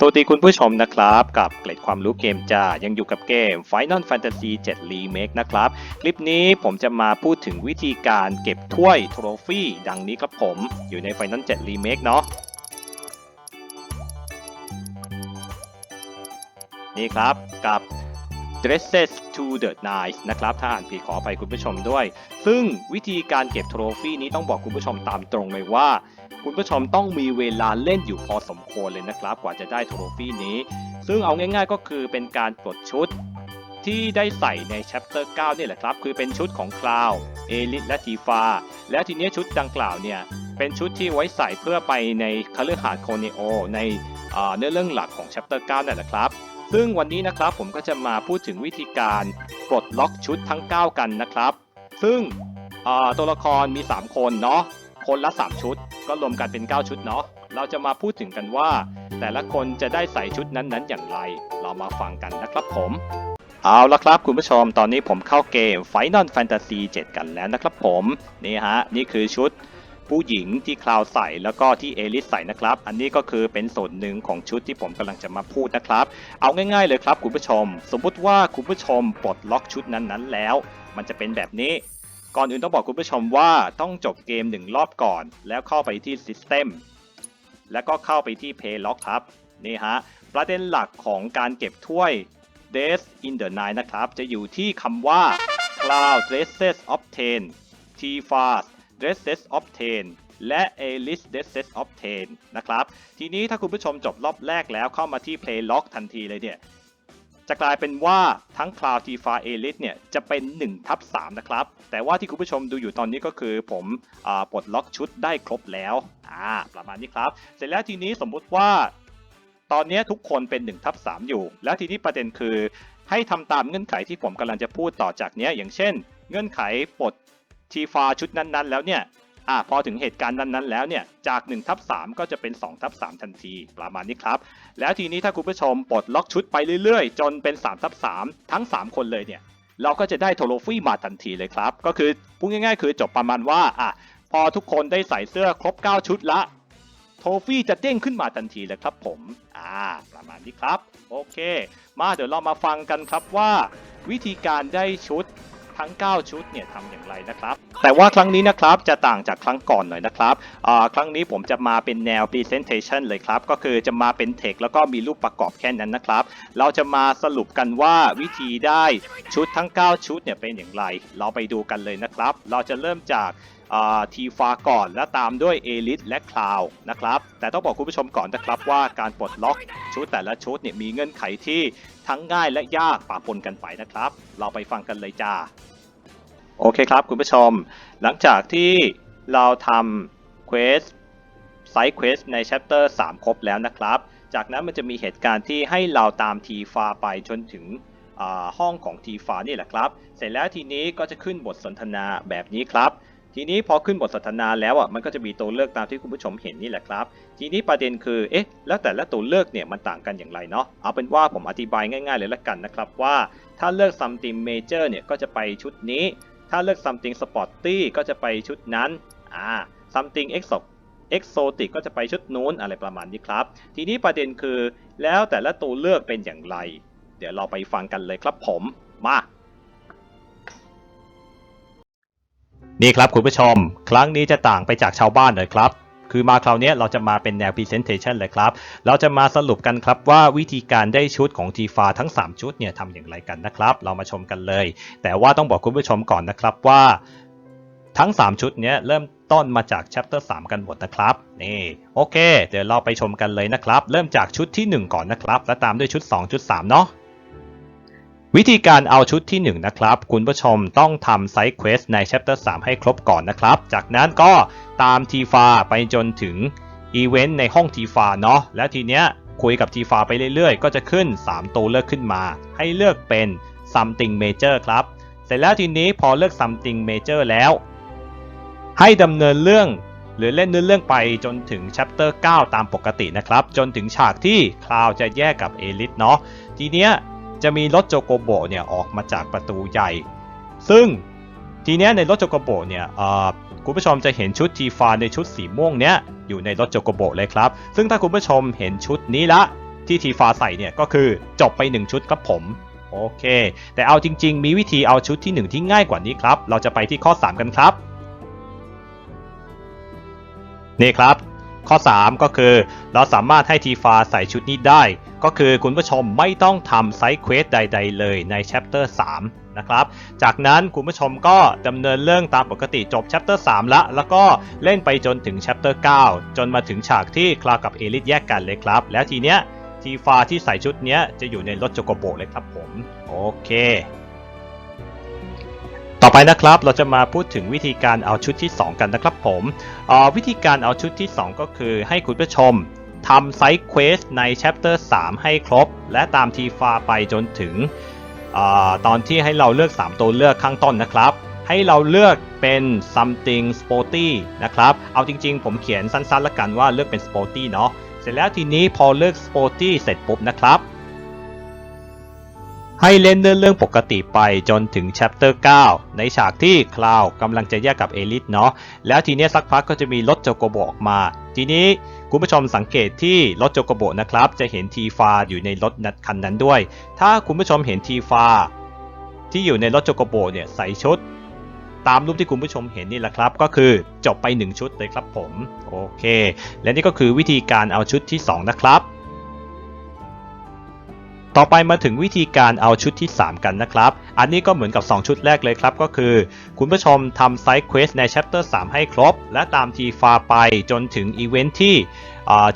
สวัสดีคุณผู้ชมนะครับ กับเกร็ดความรู้เกมจ้า ยังอยู่กับเกม Final Fantasy 7 Remake นะครับ คลิปนี้ผมจะมาพูดถึงวิธีการเก็บถ้วยโทรฟี่ดังนี้ครับผมอยู่ใน Final 7 Remake เนาะนี่ครับกับ Dresses to the Nice นะครับ ถ้าอ่านผิดขออภัยคุณผู้ชมด้วย ซึ่งวิธีการเก็บโทรฟี่นี้ต้องบอกคุณผู้ชมตามตรงเลยว่า คุณผู้ชมต้องมีเวลาเล่นอยู่พอสมควรเลยนะครับ กว่าจะได้โทรฟี่นี้ ซึ่งเอาง่ายๆก็คือเป็นการปลดชุดที่ได้ใส่ใน chapter 9นี่แหละครับ คือเป็นชุดของคลาวเอลิทและทีฟาแล้วทีนี้ชุดดังกล่าวเนี่ย เป็นชุดที่ไว้ใส่เพื่อไปในคฤหาสน์โคเนโอในเนื้อเรื่องหลักของ chapter 9นั่นแหละครับซึ่งวันนี้นะครับผมก็จะมาพูดถึงวิธีการปลดล็อกชุดทั้ง 9 กันนะครับ ซึ่งตัวละครมี 3 คนเนาะ คนละ 3 ชุด ก็รวมกันเป็น 9 ชุดเนาะ เราจะมาพูดถึงกันว่า แต่ละคนจะได้ใส่ชุดนั้นๆ อย่างไร เรามาฟังกันนะครับผม เอาละครับคุณผู้ชม ตอนนี้ผมเข้าเกม Final Fantasy 7 กันแล้วนะครับผม นี่ฮะ นี่คือชุดผู้หญิงที่คลาวใส่แล้วก็ที่เอลิสใส่นะครับ อันนี้ก็คือเป็นส่วนหนึ่งของชุดที่ผมกำลังจะมาพูดนะครับ เอาง่ายๆเลยครับคุณผู้ชม สมมุติว่าคุณผู้ชมปลดล็อกชุดนั้นๆแล้ว มันจะเป็นแบบนี้ ก่อนอื่นต้องบอกคุณผู้ชมว่าต้องจบเกมหนึ่งรอบก่อน แล้วเข้าไปที่ System แล้วก็เข้าไปที่ Paylock ครับนี่ฮะประเด็นหลักของการเก็บถ้วย Days in the Night นะครับ จะอยู่ที่คำว่า Cloud Dresses Obtain t f a s Dresses Obtain และ Alice Dresses Obtain นะครับ ทีนี้ถ้าคุณผู้ชมจบรอบแรกแล้วเข้ามาที่ Playlock ทันทีเลยเนี่ย จะกลายเป็นว่าทั้ง Cloud t f a Elite เนี่ยจะเป็น1ทับ3นะครับ แต่ว่าที่คุณผู้ชมดูอยู่ตอนนี้ก็คือผมอปลดล็อกชุดได้ครบแล้วประมาณนี้ครับ เสร็จแล้วทีนี้สมมุติว่า ตอนนี้ทุกคนเป็น1ทับ3อยู่ แล้วทีนี้ประเด็นคือ ให้ทำตามเงื่อนไขที่ผมกำลังจะพูดต่อจากนี้อย่างเช่น เงื่อนไขปลดทีฟาชุดนั้นๆ แล้วเนี่ย อ่าพอถึงเหตุการณ์นั้นๆแล้วเนี่ยจาก1ทับ3ก็จะเป็น2ทับ3ทันทีประมาณนี้ครับ แล้วทีนี้ถ้าคุณผู้ชมปลดล็อกชุดไปเรื่อยๆ จนเป็น3ทับ3ทั้ง 3 คนเลยเนี่ยเราก็จะได้โทโลฟี่มาทันทีเลยครับ ก็คือพูดง่ายๆ คือจบประมาณว่าอะพอทุกคนได้ใส่เสื้อครบ 9 ชุดละโทฟี่จะเด้งขึ้นมาทันทีเลยครับผม อ่า ประมาณนี้ครับ โอเค มาเดี๋ยวเรามาฟังกันครับว่า วิธีการได้ชุด ทั้ง 9 ชุดเนี่ยทำอย่างไรนะครับ แต่ว่าครั้งนี้นะครับจะต่างจากครั้งก่อนหน่อยนะครับอ่าครั้งนี้ผมจะมาเป็นแนว presentation เลยครับ ก็คือจะมาเป็นเทคแล้วก็มีรูปประกอบแค่นั้นนะครับ เราจะมาสรุปกันว่าวิธีได้ชุดทั้ง 9 ชุดเนี่ยเป็นอย่างไร เราไปดูกันเลยนะครับ เราจะเริ่มจากทีฟาก่อนและตามด้วยเอลิสและคลาวนะครับ แต่ต้องบอกคุณผู้ชมก่อนนะครับว่าการปลดล็อกชุดแต่ละชุดเนี่ยมีเงื่อนไขที่ทั้งง่ายและยากปะปนกันไปนะครับ เราไปฟังกันเลยจ้า โอเคครับคุณผู้ชม หลังจากที่เราทำเควสไซต์เควสใน chapter 3 ครบแล้วนะครับ จากนั้นมันจะมีเหตุการณ์ที่ให้เราตามทีฟาไปจนถึงห้องของทีฟานี่แหละครับ เสร็จแล้วทีนี้ก็จะขึ้นบทสนทนาแบบนี้ครับ ทีนี้พอขึ้นบทสนทนาแล้วอะมันก็จะมีตัวเลือกตามที่คุณผู้ชมเห็นนี่แหละครับ ทีนี้ประเด็นคือเอ๊ะแล้วแต่ละตัวเลือกเนี่ยมันต่างกันอย่างไรเนาะเอาเป็นว่าผมอธิบายง่าย ๆ เลยละกันนะครับว่าถ้าเลือก something major เนี่ยก็จะไปชุดนี้ ถ้าเลือก something sporty ก็จะไปชุดนั้นอ่า something exo exotic ก็จะไปชุดนู้นอะไรประมาณนี้ครับ ทีนี้ประเด็นคือ แล้วแต่ละตัวเลือกเป็นอย่างไร เดี๋ยวเราไปฟังกันเลยครับผม มา นี่ครับคุณผู้ชม ครั้งนี้จะต่างไปจากชาวบ้านเลยครับ คือมาคราวนี้เราจะมาเป็นแนว Presentation เลยครับ เราจะมาสรุปกันครับว่าวิธีการได้ชุดของทีฟาทั้ง 3 ชุดเนี่ยทำอย่างไรกันนะครับ เรามาชมกันเลย แต่ว่าต้องบอกคุณผู้ชมก่อนนะครับว่าทั้ง 3 ชุดเนี้ยเริ่มต้นมาจาก Chapter 3 กันหมดนะครับ นี่โอเค เดี๋ยวเราไปชมกันเลยนะครับ เริ่มจากชุดที่ 1 ก่อนนะครับ แล้วตามด้วยชุด 2 ชุด 3 เนาะ วิธีการเอาชุดที่ 1 นะครับ คุณผู้ชมต้องทำไซต์เควสใน Chapter 3 ให้ครบก่อนนะครับ จากนั้นก็ตามทีฟาไปจนถึงอีเวนต์ในห้องทีฟาเนาะแล้วทีเนี้ยคุยกับทีฟาไปเรื่อยๆ ก็จะขึ้น 3 ตัวเลือกขึ้นมา ให้เลือกเป็น something major ครับ เสร็จแล้วทีนี้พอเลือก something major แล้ว ให้ดำเนินเรื่อง หรือเล่นเนื้อเรื่องไปจนถึง chapter 9 ตามปกตินะครับ จนถึงฉากที่คลาวจะแยกกับเอลิสเนาะทีเนี้ย จะมีรถโจโกโบเนี่ยออกมาจากประตูใหญ่ ซึ่งทีเนี้ยในรถโจโกโบเนี่ยอ่อคุณผู้ชมจะเห็นชุดทีฟาในชุดสีม่วงเนี้ยอยู่ในรถโจโกโบเลยครับ ซึ่งถ้าคุณผู้ชมเห็นชุดนี้ละที่ทีฟ้าใส่เนี่ยก็คือจบไป 1 ชุดครับผมโอเค แต่เอาจริง ๆ มีวิธีเอาชุดที่ 1 ที่ง่ายกว่านี้ครับ เราจะไปที่ข้อ 3 กันครับ นี่ครับ ข้อ 3 ก็คือ เราสามารถให้ทีฟาใส่ชุดนี้ได้ ก็คือคุณผู้ชมไม่ต้องทำไซด์เควสใด ๆ เลยใน chapter 3 นะครับ จากนั้นคุณผู้ชมก็ดำเนินเรื่องตามปกติจบ chapter 3 ละ แล้วก็เล่นไปจนถึง chapter 9 จนมาถึงฉากที่คลากับเอลิสแยกกันเลยครับ แล้วทีเนี้ยทีฟาที่ใส่ชุดเนี้ยจะอยู่ในรถโจโกโบเลยครับผม โอเค ต่อไปนะครับเราจะมาพูดถึงวิธีการเอาชุดที่ 2 กันนะครับผมวิธีการเอาชุดที่ 2 ก็คือให้คุณผู้ชมทำไซด์เควสใน chapter 3 ให้ครบ และตามทีฟาไปจนถึงอตอนที่ให้เราเลือก 3 ตัวเลือกข้างต้นนะครับ ให้เราเลือกเป็น something sporty นะครับ เอาจริงๆ ผมเขียนสั้นๆละกันว่าเลือกเป็น sporty เนาะเสร็จแล้วทีนี้พอเลือก sporty เสร็จปุ๊บนะครับ ให้เล่นเรื่องปกติไปจนถึง chapter 9ในฉากที่คลาวกำลังจะแยกกับเอลิสเนาะแล้วทีนี้สักพักก็จะมีรถโจโกโบออกมา ทีนี้คุณผู้ชมสังเกตที่รถโจโกโบนะครับ จะเห็นทีฟาอยู่ในรถนัดคันนั้นด้วย ถ้าคุณผู้ชมเห็นทีฟาที่อยู่ในรถโจโกโบเนี่ยใส่ชุด ตามรูปที่คุณผู้ชมเห็นนี่แหละครับ ก็คือจบไป 1 ชุดเลยครับผมโอเค และนี่ก็คือวิธีการเอาชุดที่ 2 นะครับ ต่อไปมาถึงวิธีการเอาชุดที่ 3 กันนะครับ อันนี้ก็เหมือนกับ 2 ชุดแรกเลยครับ ก็คือ คุณผู้ชมทำไซด์เควสใน chapter 3 ให้ครบ และตามทีฟาไปจนถึงอีเวนท์ที่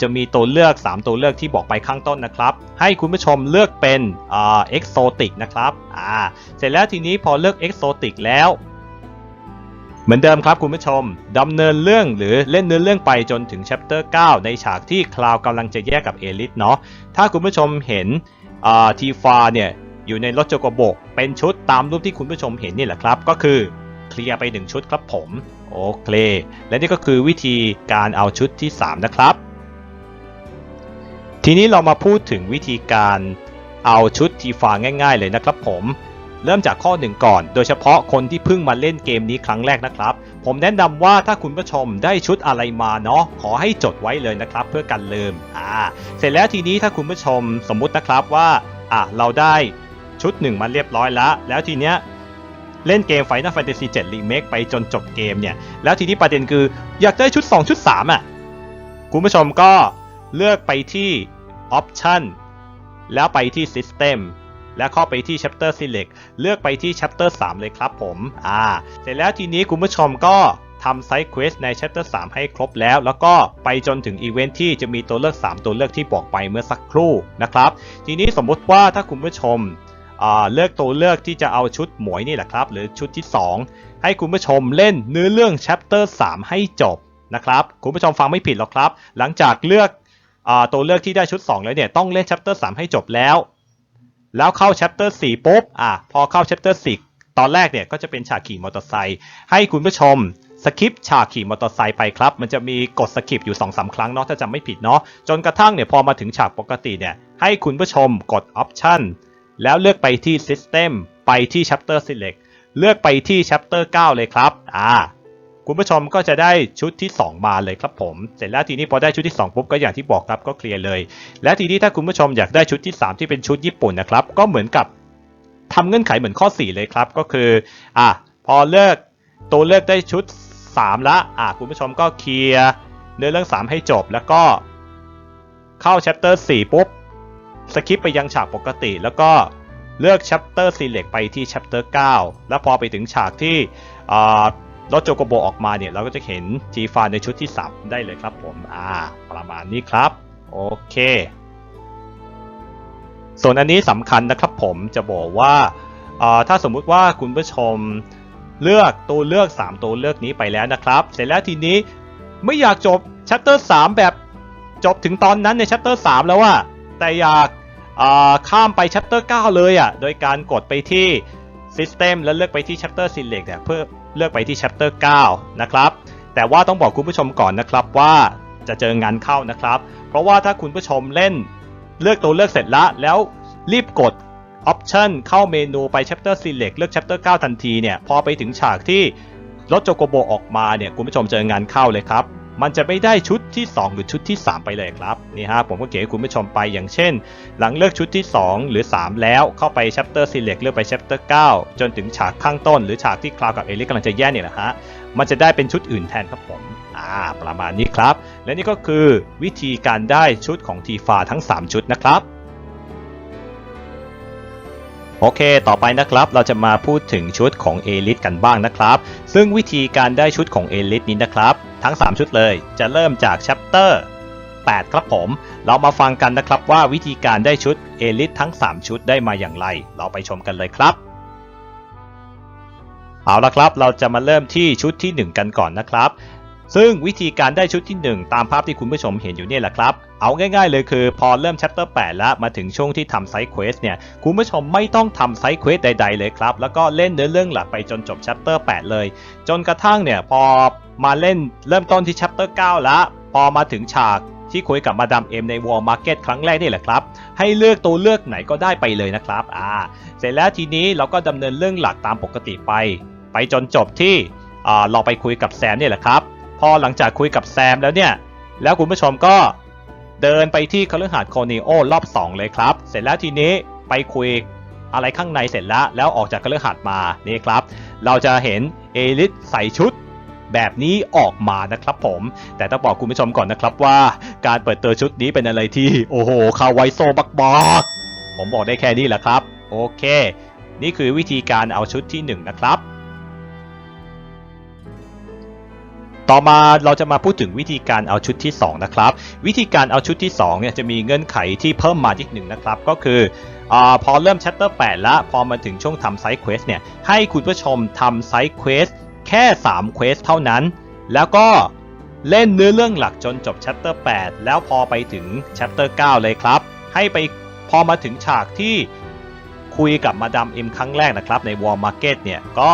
จะมีตัวเลือก 3 ตัวเลือกที่บอกไปข้างต้นนะครับ ให้คุณผู้ชมเลือกเป็นเอ็กโซติกนะครับอ่าเสร็จแล้วทีนี้พอเลือกเอ็กโซติกแล้วเหมือนเดิมครับคุณผู้ชมดำเนินเรื่องหรือเล่นเนื้อเรื่องไปจนถึง chapter 9 ในฉากที่คลาวกำลังจะแยกกับเอลิสเนาะถ้าคุณผู้ชมเห็น ทีฟาเนี่ยอยู่ในรถโจโกโบเป็นชุดตามรูปที่คุณผู้ชมเห็นนี่แหละครับ ก็คือเคลียร์ไป 1 ชุดครับผม โอเค และนี่ก็คือวิธีการเอาชุดที่ 3 นะครับ ทีนี้เรามาพูดถึงวิธีการเอาชุดทีฟาง่าย ๆ เลยนะครับผม เริ่มจากข้อหนึ่งก่อน โดยเฉพาะคนที่เพิ่งมาเล่นเกมนี้ครั้งแรกนะครับ ผมแนะนำว่าถ้าคุณผู้ชมได้ชุดอะไรมาเนาะขอให้จดไว้เลยนะครับ เพื่อกันลืมอ่าเสร็จแล้วทีนี้ถ้าคุณผู้ชมสมมุตินะครับว่าอะเราได้ชุดหนึ่งมาเรียบร้อยแล้ว แล้วทีเนี้ยเล่นเกม Final Fantasy 7 Remake ไปจนจบเกมเนี่ย แล้วทีนี้ประเด็นคืออยากได้ชุด 2 ชุด 3 อะ คุณผู้ชมก็เลือกไปที่ Option แล้วไปที่ System แล้วเข้าไปที่ Chapter Select เลือกไปที่ Chapter 3 เลยครับผม อ่า เสร็จแล้วทีนี้คุณผู้ชมก็ทำไซด์เควสใน Chapter 3 ให้ครบแล้ว แล้วก็ไปจนถึงอีเวนท์ที่จะมีตัวเลือก 3 ตัวเลือกที่บอกไปเมื่อสักครู่นะครับ ทีนี้สมมติว่าถ้าคุณผู้ชมเลือกตัวเลือกที่จะเอาชุดหมวยนี่แหละครับ หรือชุดที่ 2 ให้คุณผู้ชมเล่นเนื้อเรื่อง Chapter 3 ให้จบนะครับคุณผู้ชมฟังไม่ผิดหรอกครับ หลังจากเลือกอตัวเลือกที่ได้ชุด 2 แล้วเนี่ยต้องเล่น Chapter 3 ให้จบแล้ว แล้วเข้า chapter 4ปุ๊บอะพอเข้า chapter 4 ตอนแรกเนี่ยก็จะเป็นฉากขี่มอเตอร์ไซค์ให้คุณผู้ชมสคิปฉากขี่มอเตอร์ไซค์ไปครับ มันจะมีกดสคิปอยู่2อสาครั้งเนาะถ้าจำไม่ผิดเนาะจนกระทั่งเนี่ยพอมาถึงฉากปกติเนี่ยให้คุณผู้ชมกด option แล้วเลือกไปที่ system ไปที่ chapter select เลือกไปที่ chapter 9 เลยครับอ่า คุณผู้ชมก็จะได้ชุดที่ 2 มาเลยครับผม เสร็จแล้วทีนี้พอได้ชุดที่ 2 ปุ๊บก็อย่างที่บอกครับก็เคลียร์เลย และทีนี้ถ้าคุณผู้ชมอยากได้ชุดที่ 3 ที่เป็นชุดญี่ปุ่นนะครับ ก็เหมือนกับทำเงื่อนไขเหมือนข้อ 4 เลยครับ ก็คืออะพอเลือกตัวเลือกได้ชุด 3 ละอะคุณผู้ชมก็เคลียร์เนื้อเรื่อง 3 ให้จบ แล้วก็เข้า chapter 4 ปุ๊บสคิปไปยังฉากปกติ แล้วก็เลือก chapter select ไปที่ chapter 9 แล้วพอไปถึงฉากที่อ่า รถโจโกโบออกมาเนี่ย เราก็จะเห็นจีฟาในชุดที่3ได้เลยครับผม อ่า ประมาณนี้ครับ โอเค ส่วนอันนี้สำคัญนะครับผมจะบอกว่าถ้าสมมุติว่าคุณผู้ชมเลือกตัวเลือก 3 ตัวเลือกนี้ไปแล้วนะครับ เสร็จแล้วทีนี้ไม่อยากจบ chapter 3แบบจบถึงตอนนั้นใน chapter 3แล้วอะแต่อยากาข้ามไป chapter 9เลยอะโดยการกดไปที่ system แล้วเลือกไปที่ chapter select เนี่ยเพื่อ เลือกไปที่ chapter 9 นะครับ แต่ว่าต้องบอกคุณผู้ชมก่อนนะครับว่าจะเจองานเข้านะครับ เพราะว่าถ้าคุณผู้ชมเล่นเลือกตัวเลือกเสร็จละแล้วรีบกด option เข้าเมนูไป chapter select เลือก chapter 9 ทันทีเนี่ย พอไปถึงฉากที่รถโจโกโบออกมาเนี่ย คุณผู้ชมเจองานเข้าเลยครับ มันจะไม่ได้ชุดที่ 2 หรือชุดที่ 3 ไปเลยครับนี่ฮะผมก็เขียนให้คุณผู้ชมไปอย่างเช่น หลังเลือกชุดที่ 2 หรือ 3 แล้วเข้าไป chapter select เลือกไป chapter 9 จนถึงฉากข้างต้น หรือฉากที่คลาวกับเอลิกกำลังจะแย่เนี่ยนะฮะมันจะได้เป็นชุดอื่นแทนครับผมอ่าประมาณนี้ครับ และนี่ก็คือวิธีการได้ชุดของทีฟาทั้ง 3 ชุดนะครับ โอเค ต่อไปนะครับ เราจะมาพูดถึงชุดของเอลิ e กันบ้างนะครับ ซึ่งวิธีการได้ชุดของเอลิ e นี้นะครับ ทั้ง 3 ชุดเลย จะเริ่มจาก chapter 8ครับผม เรามาฟังกันนะครับว่าวิธีการได้ชุดเอลิ e ทั้ง 3 ชุดได้มาอย่างไร เราไปชมกันเลยครับเอาละครับ เราจะมาเริ่มที่ชุดที่ 1 กันก่อนนะครับ ซึ่งวิธีการได้ชุดที่ 1 ตามภาพที่คุณผู้ชมเห็นอยู่เนี่ยแหละครับ เอาง่ายๆเลยคือพอเริ่ม chapter 8 แล้วมาถึงช่วงที่ทำไซด์เควสเนี่ย คุณผู้ชมไม่ต้องทำไซด์เควสใดๆเลยครับ แล้วก็เล่นเนื้อเรื่องหลักไปจนจบ chapter 8 เลย จนกระทั่งเนี่ยพอมาเล่นเริ่มต้นที่ chapter 9 แล้ว พอมาถึงฉากที่คุยกับมาดามเอ็มใน Wall Market ครั้งแรกนี่แหละครับ ให้เลือกตัวเลือกไหนก็ได้ไปเลยนะครับอ่าเสร็จแล้วทีนี้เราก็ดำเนินเรื่องหลักตามปกติไป ไปจนจบที่อ่าเราไปคุยกับแซมนี่แหละครับ พอหลังจากคุยกับแซมแล้วเนี่ย แล้วคุณผู้ชมก็เดินไปที่คฤหาสน์โคนิโอรอบ 2 เลยครับ เสร็จแล้วทีนี้ไปคุยอะไรข้างในเสร็จแล้ว แล้วออกจากคฤหาสน์มานี่ครับ เราจะเห็นเอลิสใส่ชุดแบบนี้ออกมานะครับผม แต่ต้องบอกคุณผู้ชมก่อนนะครับว่า การเปิดตัวชุดนี้เป็นอะไรที่ โอ้โหคาไวโซบักบักผมบอกได้แค่นี้แหละครับ โอเค นี่คือวิธีการเอาชุดที่ 1 นะครับ ต่อมาเราจะมาพูดถึงวิธีการเอาชุดที่ 2 นะครับ วิธีการเอาชุดที่2เนี่ยจะมีเงื่อนไขที่เพิ่มมาอีกหนึ่งนะครับ ก็คืออาพอเริ่ม chapter 8 แล้ว พอมาถึงช่วงทำไซด์เควสเนี่ยให้คุณผู้ชมทำไซด์เควสแค่3เควสเท่านั้น แล้วก็เล่นเนื้อเรื่องหลักจนจบ chapter 8 แล้วพอไปถึง chapter 9 เลยครับ ให้ไปพอมาถึงฉากที่คุยกับมาดามเอ็มครั้งแรกนะครับใน Wall Market เนี่ยก็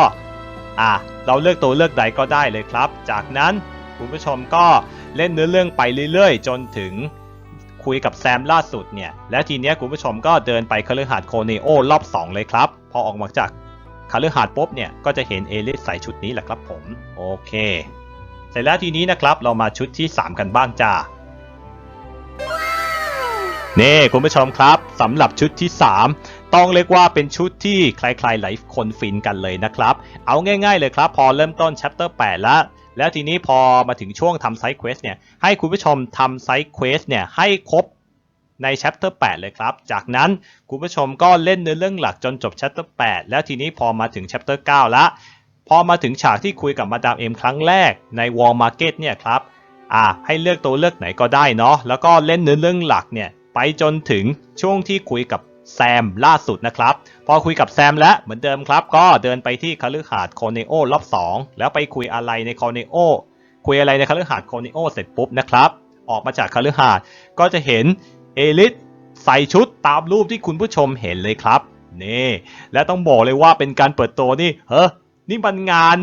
อะเราเลือกตัวเลือกใดก็ได้เลยครับ จากนั้นคุณผู้ชมก็เล่นเนื้อเรื่องไปเรื่อยๆ จนถึงคุยกับแซมล่าสุดเนี่ย และทีเนี้ยคุณผู้ชมก็เดินไปคฤหาสน์โคเนโอรอบ 2 เลยครับ พอออกมาจากคฤหาสน์ปุ๊บเนี่ย ก็จะเห็นเอลิสใส่ชุดนี้แหละครับผม โอเค เสร็จแล้วทีนี้นะครับ เรามาชุดที่ 3 กันบ้างจ้านี่คุณผู้ชมครับสำหรับชุดที่ 3 ต้องเรียกว่าเป็นชุดที่ใครๆหลายคนฟินกันเลยนะครับ เอาง่ายๆเลยครับ พอเริ่มต้น chapter 8 แล้ว แล้วทีนี้พอมาถึงช่วงทำไซด์เควสเนี่ย ให้คุณผู้ชมทำไซด์เควสเนี่ยให้ครบใน chapter 8 เลยครับ จากนั้นคุณผู้ชมก็เล่นเนื้อเรื่องหลักจนจบ chapter 8 แล้วทีนี้พอมาถึง chapter 9แล้วพอมาถึงฉากที่คุยกับมาดามเอ็มครั้งแรกใน Wall Market เนี่ยครับอ่าให้เลือกตัวเลือกไหนก็ได้เนาะแล้วก็เล่นเนื้อเรื่องหลักเนี่ยไปจนถึงช่วงที่คุยกับ แซมล่าสุดนะครับ พอคุยกับแซมแล้วเหมือนเดิมครับ ก็เดินไปที่คฤหาสน์โคเนโอรอบ 2 แล้วไปคุยอะไรในโคเนโอคุยอะไรในคฤหาสน์โคเนโอเสร็จปุ๊บนะครับ ออกมาจากคฤหาสน์ก็จะเห็นเอลิสใส่ชุดตามรูปที่คุณผู้ชมเห็นเลยครับนี่และต้องบอกเลยว่าเป็นการเปิดตัวนี่เฮ้อนี่มันงาน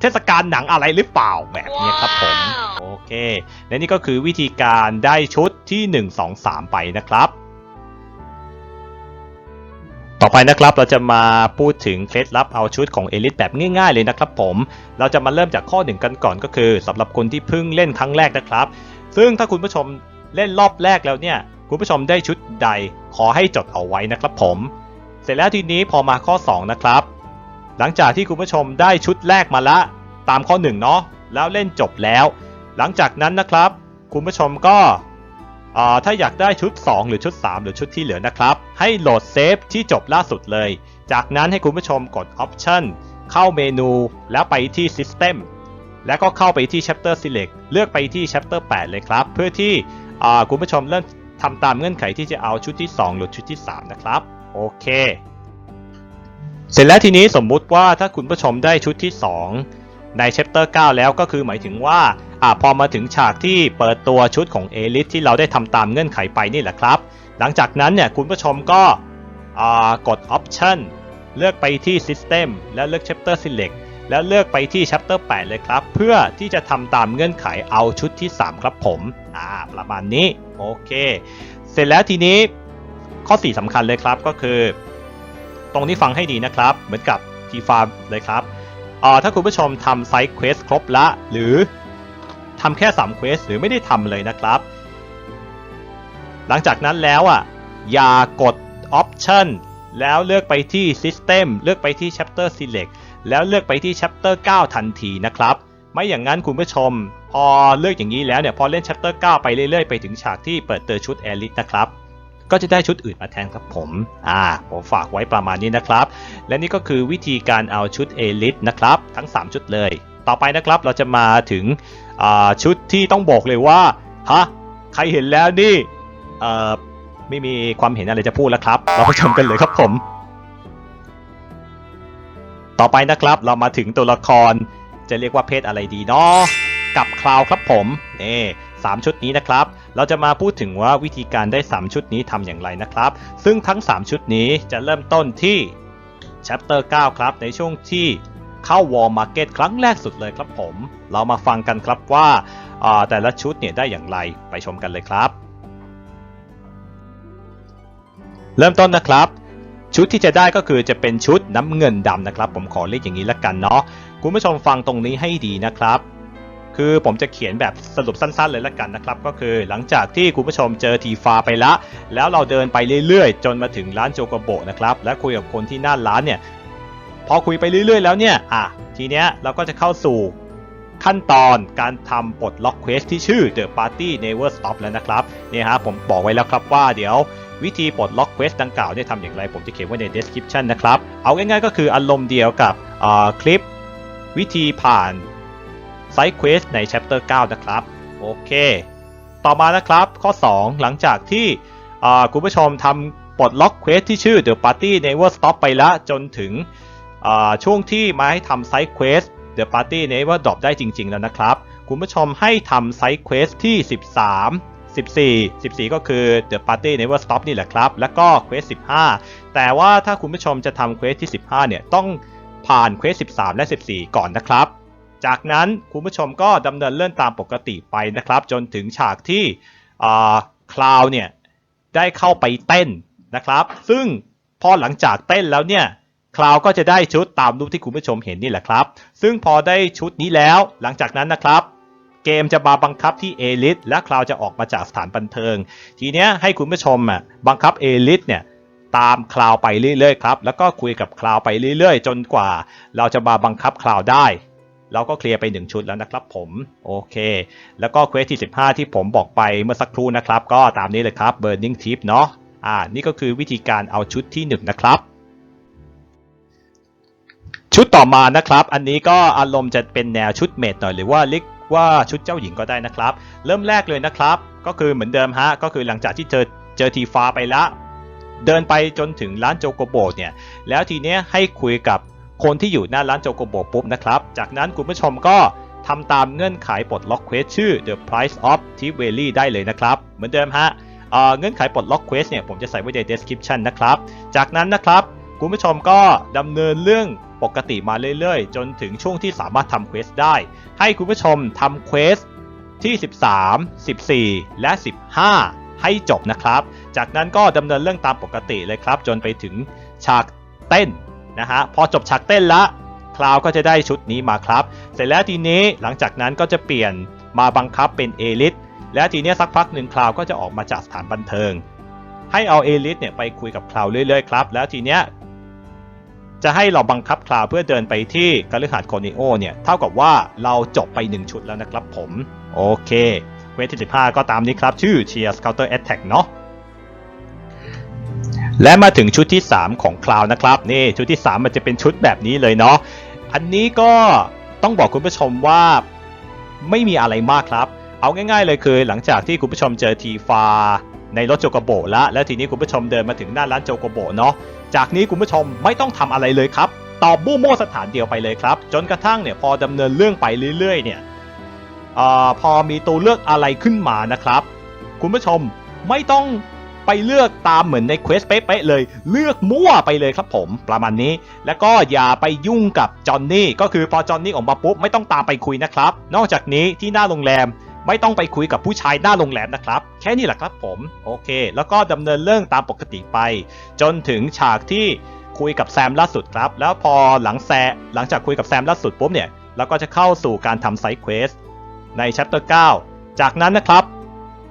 เทศกาลหนังอะไรหรือเปล่าแบบนี้ครับผม โอเค และนี่ก็คือวิธีการได้ชุดที่ 1 2 3 ไปนะครับ ต่อไปนะครับเราจะมาพูดถึงเคล็ดลับเอาชุดของเอลิสแบบง่ายๆเลยนะครับผม เราจะมาเริ่มจากข้อหนึ่งกันก่อนก็คือสำหรับคนที่เพิ่งเล่นครั้งแรกนะครับ ซึ่งถ้าคุณผู้ชมเล่นรอบแรกแล้วเนี่ย คุณผู้ชมได้ชุดใดขอให้จดเอาไว้นะครับผม เสร็จแล้วทีนี้พอมาข้อ 2 นะครับ หลังจากที่คุณผู้ชมได้ชุดแรกมาละ ตามข้อ1เนาะแล้วเล่นจบแล้ว หลังจากนั้นนะครับ คุณผู้ชมก็ ถ้าอยากได้ชุด 2 หรือชุด 3 หรือชุดที่เหลือนะครับ ให้โหลดเซฟที่จบล่าสุดเลย จากนั้นให้คุณผู้ชมกด Option เข้าเมนูแล้วไปที่ System แล้วก็เข้าไปที่ Chapter Select เลือกไปที่ Chapter 8 เลยครับ เพื่อที่คุณผู้ชมเริ่มทำตามเงื่อนไขที่จะเอาชุดที่ 2 หรือชุดที่ 3 นะครับ โอเค เสร็จแล้วทีนี้สมมุติว่าถ้าคุณผู้ชมได้ชุดที่ 2 ใน Chapter 9 แล้วก็คือหมายถึงว่า อ่าพอมาถึงฉากที่เปิดตัวชุดของเอลิสที่เราได้ทำตามเงื่อนไขไปนี่แหละครับ หลังจากนั้นเนี่ยคุณผู้ชมก็กด Option เลือกไปที่ System แล้วเลือก Chapter Select แล้วเลือกไปที่ Chapter 8 เลยครับ เพื่อที่จะทำตามเงื่อนไขเอาชุดที่ 3 ครับผมอ่าประมาณนี้ โอเค เสร็จแล้วทีนี้ข้อ 4สำคัญเลยครับก็คือ ตรงนี้ฟังให้ดีนะครับ เหมือนกับ T f a r เลยครับอ่าถ้าคุณผู้ชมทำไซด์เควสครบละ หรือ ทำแค่3เควสหรือไม่ได้ทำเลยนะครับ หลังจากนั้นแล้วอะอย่ากด Option แล้วเลือกไปที่ System เลือกไปที่ Chapter Select แล้วเลือกไปที่ Chapter 9 ทันทีนะครับ ไม่อย่างนั้นคุณผู้ชม พอเลือกอย่างนี้แล้วเนี่ยพอเล่น Chapter 9 ไปเรื่อยๆ ไปถึงฉากที่เปิดเจอชุด e l i t e นะครับก็จะได้ชุดอื่นมาแทนครับผม อ่า ผมฝากไว้ประมาณนี้นะครับ และนี่ก็คือวิธีการเอาชุด e l i t e นะครับ ทั้ง 3 ชุดเลย ต่อไปนะครับเราจะมาถึง ชุดที่ต้องบอกเลยว่าฮะใครเห็นแล้วนี่ไม่มีความเห็นอะไรจะพูดแล้วครับ เราไปชมกันเลยครับผม ต่อไปนะครับเรามาถึงตัวละครจะเรียกว่าเพศอะไรดีเนาะกับคลาวครับผมนี่สามชุดนี้นะครับ เราจะมาพูดถึงว่าวิธีการได้ 3 ชุดนี้ทำอย่างไรนะครับ ซึ่งทั้ง 3 ชุดนี้จะเริ่มต้นที่ Chapter 9 ครับ ในช่วงที่ เข้าวอลมาร์เก็ตครั้งแรกสุดเลยครับผม เรามาฟังกันครับว่าแต่ละชุดเนี่ยได้อย่างไรไปชมกันเลยครับ เริ่มต้นนะครับ ชุดที่จะได้ก็คือจะเป็นชุดน้ำเงินดำนะครับ ผมขอเรียกอย่างนี้ละกันเนาะคุณผู้ชมฟังตรงนี้ให้ดีนะครับ คือผมจะเขียนแบบสรุปสั้นๆเลยละกันนะครับ ก็คือหลังจากที่คุณผู้ชมเจอทีฟาไปละ แล้วเราเดินไปเรื่อยๆ จนมาถึงร้านโจโกโบนะครับ และคุยกับคนที่หน้าร้านเนี่ย พอคุยไปเรื่อยๆแล้วเนี่ยอะทีเนี้ยเราก็จะเข้าสู่ขั้นตอนการทำปลดล็อกเควสที่ชื่อ The Party Never Stop แล้วนะครับเนี่ยฮะผมบอกไว้แล้วครับว่าเดี๋ยววิธีปลดล็อกเควสดังกล่าวเนี่ยทำอย่างไรผมจะเขียนไว้ใน description นะครับ เอาง่ายๆก็คืออารมณ์เดียวกับคลิปวิธีผ่านไซต์เควสใน chapter 9 นะครับ โอเค ต่อมานะครับข้อ 2 หลังจากที่คุณผู้ชมทำปลดล็อกเควสที่ชื่อ The Party Never Stop ไปละจนถึง ช่วงที่มาให้ทำไซต์เควส The Party Never Drop ได้จริง ๆ แล้วนะครับ คุณผู้ชมให้ทำไซต์เควสที่ 13 14 14 ก็คือ The Party Never Stop นี่แหละครับ แล้วก็เควส15 แต่ว่าถ้าคุณผู้ชมจะทำเควสที่ 15 เนี่ย ต้องผ่านเควส13 และ 14 ก่อนนะครับ จากนั้นคุณผู้ชมก็ดำเนินเลื่อนตามปกติไปนะครับ จนถึงฉากที่คลาวเนี่ย ได้เข้าไปเต้นนะครับ ซึ่งพอหลังจากเต้นแล้วเนี่ย คลาวก็จะได้ชุดตามรูปที่คุณผู้ชมเห็นนี่แหละครับ ซึ่งพอได้ชุดนี้แล้ว หลังจากนั้นนะครับ เกมจะมาบังคับที่เอลิทและคลาวจะออกมาจากสถานบันเทิง ทีเนี้ยให้คุณผู้ชมอะบังคับเอลิทเนี่ยตามคลาวไปเรื่อยๆครับ แล้วก็คุยกับคลาวไปเรื่อยๆ จนกว่า เราจะมาบังคับคลาวได้ เราก็เคลียร์ไปหนึ่งชุดแล้วนะครับผม โอเค แล้วก็เควสที่ 15 ที่ผมบอกไปเมื่อสักครู่นะครับ ก็ตามนี้เลยครับ Burning Tip เนาะ อ่า นี่ก็คือวิธีการเอาชุดที่ 1 นะครับ ชุดต่อมานะครับ อันนี้ก็อารมณ์จะเป็นแนวชุดเมดหน่อยหรือว่าเรียกว่าชุดเจ้าหญิงก็ได้นะครับ เริ่มแรกเลยนะครับ ก็คือเหมือนเดิมฮะ ก็คือหลังจากที่เจอเจอทีฟ้าไปละ เดินไปจนถึงร้านโจโกโบเนี่ย แล้วทีเนี้ยให้คุยกับคนที่อยู่หน้าร้านโจโกโบปุ๊บนะครับ จากนั้นคุณผู้ชมก็ทำตามเงื่อนไขปลดล็อกเควสชื่อ The Price of t i v a l y ได้เลยนะครับ เหมือนเดิมฮะเเงื่อนไขปลดล็อกเควสเนี่ยผมจะใส่ไว้ใน description นะครับ จากนั้นนะครับคุณผู้ชมก็ดำเนินเรื่อง ปกติมาเรื่อยๆ จนถึงช่วงที่สามารถทำเควสได้ ให้คุณผู้ชมทำเควสที่ 13 14 และ 15 ให้จบนะครับ จากนั้นก็ดำเนินเรื่องตามปกติเลยครับ จนไปถึงฉากเต้นนะฮะพอจบฉากเต้นละคลาวก็จะได้ชุดนี้มาครับ เสร็จแล้วทีนี้หลังจากนั้นก็จะเปลี่ยนมาบังคับเป็นเอลิทและทีนี้สักพักหนึ่งคลาวก็จะออกมาจากสถานบันเทิง ให้เอาเอลิทเนี่ยไปคุยกับคลาวเรื่อยๆครับ แล้วทีเนี้ย จะให้เราบังคับคลาวเพื่อเดินไปที่กฤหาสน์โคนิโอเนี่ยเท่ากับว่าเราจบไป 1 ชุดแล้วนะครับผม โอเค เวทที่15ก็ตามนี้ครับ ชื่อ Cheers Counter Attack เนาะและมาถึงชุดที่ 3 ของคลาวนะครับนี่ชุดที่ 3 มันจะเป็นชุดแบบนี้เลยเนาะอันนี้ก็ต้องบอกคุณผู้ชมว่าไม่มีอะไรมากครับ เอาง่ายๆเลยคือหลังจากที่คุณผู้ชมเจอทีฟา ในรถโจโกโบแล้วแล้วทีนี้คุณผู้ชมเดินมาถึงหน้าร้านโจโกโบเนาะจากนี้คุณผู้ชมไม่ต้องทำอะไรเลยครับตอบบู้โม่สถานเดียวไปเลยครับ จนกระทั่งเนี่ยพอดำเนินเรื่องไปเรื่อยๆเนี่ยอพอมีตัวเลือกอะไรขึ้นมานะครับ คุณผู้ชมไม่ต้องไปเลือกตามเหมือนในเควสเป๊ะๆเลย เลือกมั่วไปเลยครับผมประมาณนี้ แล้วก็อย่าไปยุ่งกับจอห์นนี่ก็คือพอจอห์นนี่ออกมาปุ๊บไม่ต้องตามไปคุยนะครับ นอกจากนี้ที่หน้าโรงแรม ไม่ต้องไปคุยกับผู้ชายหน้าโรงแรมนะครับ แค่นี้แหละครับผม โอเค แล้วก็ดำเนินเรื่องตามปกติไป จนถึงฉากที่คุยกับแซมล่าสุดครับ แล้วพอหลังแซหลังจากคุยกับแซมล่าสุดปุ๊บเนี่ยเราก็จะเข้าสู่การทำไซด์เควสใน Chapter 9จากนั้นนะครับ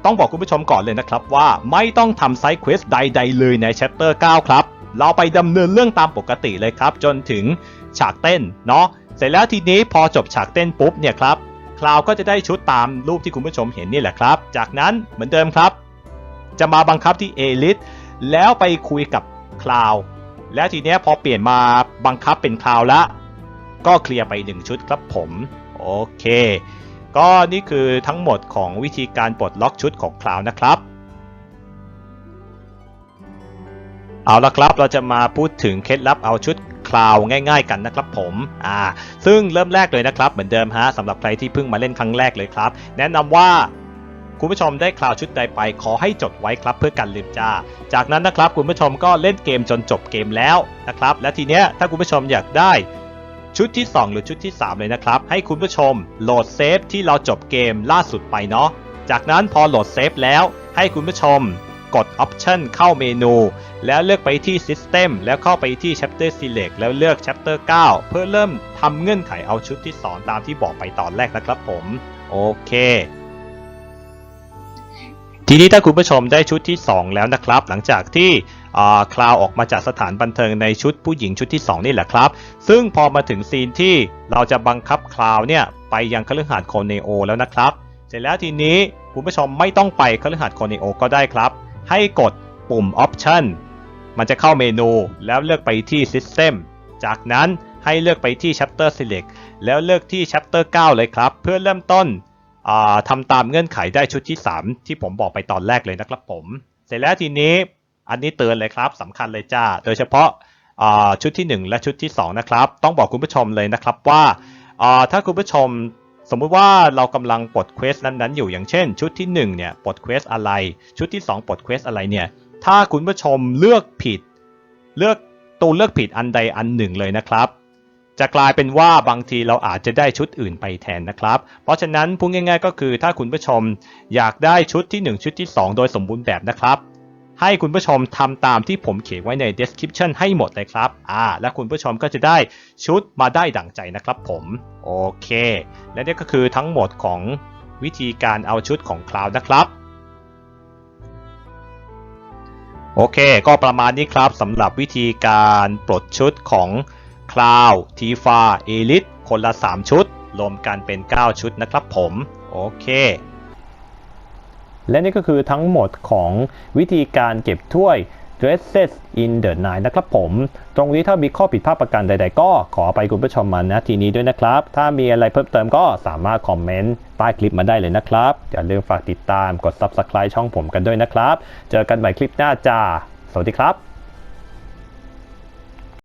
ต้องบอกคุณผู้ชมก่อนเลยนะครับว่าไม่ต้องทำไซด์เควสใด ๆ เลยใน Chapter 9ครับ เราไปดำเนินเรื่องตามปกติเลยครับ จนถึงฉากเต้นเนาะเสร็จแล้วทีนี้พอจบฉากเต้นปุ๊บเนี่ยครับ คลาวก็จะได้ชุดตามรูปที่คุณผู้ชมเห็นนี่แหละครับ จากนั้นเหมือนเดิมครับ จะมาบังคับที่เอลิสแล้วไปคุยกับคลาวแล้วทีเนี้ยพอเปลี่ยนมาบังคับเป็นคลาวละก็เคลียร์ไปหนึ่งชุดครับผมโอเค ก็นี่คือทั้งหมดของวิธีการปลดล็อกชุดของคลาวนะครับ เอาละครับเราจะมาพูดถึงเคล็ดลับเอาชุดคลาวง่าย ๆ กันนะครับผมอ่าซึ่งเริ่มแรกเลยนะครับ เหมือนเดิมฮะสำหรับใครที่เพิ่งมาเล่นครั้งแรกเลยครับ แนะนำว่าคุณผู้ชมได้คลาวชุดใดไป ขอให้จดไว้ครับเพื่อกันลืมจ้า จากนั้นนะครับคุณผู้ชมก็เล่นเกมจนจบเกมแล้วนะครับ และทีเนี้ยถ้าคุณผู้ชมอยากได้ชุดที่ 2 หรือชุดที่ 3 เลยนะครับ ให้คุณผู้ชมโหลดเซฟที่เราจบเกมล่าสุดไปเนาะจากนั้นพอโหลดเซฟแล้วให้คุณผู้ชม กด Option เข้าเมนู แล้วเลือกไปที่ System แล้วเข้าไปที่ Chapter Select แล้วเลือก Chapter 9 เพื่อเริ่มทำเงื่อนไขเอาชุดที่2ตามที่บอกไปตอนแรกนะครับผม โอเค ทีนี้ถ้าคุณผู้ชมได้ชุดที่ 2 แล้วนะครับ หลังจากที่คลาวออกมาจากสถานบันเทิงในชุดผู้หญิงชุดที่ 2 นี่แหละครับ ซึ่งพอมาถึงซีนที่เราจะบังคับคลาวเนี่ยไปยังคฤหาสน์โคเนโอแล้วนะครับ เสร็จแล้วทีนี้คุณผู้ชมไม่ต้องไปคฤหาสน์โคเนโอก็ได้ครับ ให้กดปุ่ม Option มันจะเข้าเมนูแล้วเลือกไปที่ System จากนั้นให้เลือกไปที่ Chapter Select แล้วเลือกที่ Chapter 9 เลยครับ เพื่อเริ่มต้นทำตามเงื่อนไขได้ชุดที่ 3 ที่ผมบอกไปตอนแรกเลยนะครับผม เสร็จแล้วทีนี้อันนี้เตือนเลยครับสำคัญเลยจ้า โดยเฉพาะชุดที่ 1 และชุดที่ 2 นะครับ ต้องบอกคุณผู้ชมเลยนะครับว่าถ้าคุณผู้ชม สมมุติว่าเรากำลังปลดเควสนั้นๆอยู่อย่างเช่น ชุดที่1เนี่ยปลดเควสอะไร ชุดที่ 2ปลดเควสอะไรเนี่ยถ้าคุณผู้ชมเลือกผิด เลือกตัวเลือกผิดอันใดอันหนึ่งเลยนะครับ จะกลายเป็นว่าบางทีเราอาจจะได้ชุดอื่นไปแทนนะครับ เพราะฉะนั้นพูดง่าย ๆ ก็คือถ้าคุณผู้ชมอยากได้ชุดที่ 1 ชุดที่ 2 โดยสมบูรณ์แบบนะครับ ให้คุณผู้ชมทำตามที่ผมเขียนไว้ใน description ให้หมดเลยครับ อ่า และคุณผู้ชมก็จะได้ชุดมาได้ดั่งใจนะครับผม โอเค และนี่ก็คือทั้งหมดของวิธีการเอาชุดของ Cloud นะครับ โอเค ก็ประมาณนี้ครับสำหรับวิธีการปลดชุดของ Cloud t i f a Elite คนละ 3 ชุด รวมกันเป็น 9 ชุดนะครับผม โอเค และนี่ก็คือทั้งหมดของวิธีการเก็บถ้วย Dresses in the Night นะครับผม ตรงนี้ถ้ามีข้อผิดพลาดประการใดๆ ก็ขอไปคุณผู้ชมมานะทีนี้ด้วยนะครับ ถ้ามีอะไรเพิ่มเติมก็สามารถคอมเมนต์ใต้คลิปมาได้เลยนะครับ อย่าลืมฝากติดตามกด Subscribe ช่องผมกันด้วยนะครับ เจอกันใหม่คลิปหน้าจ้า สวัสดีครับ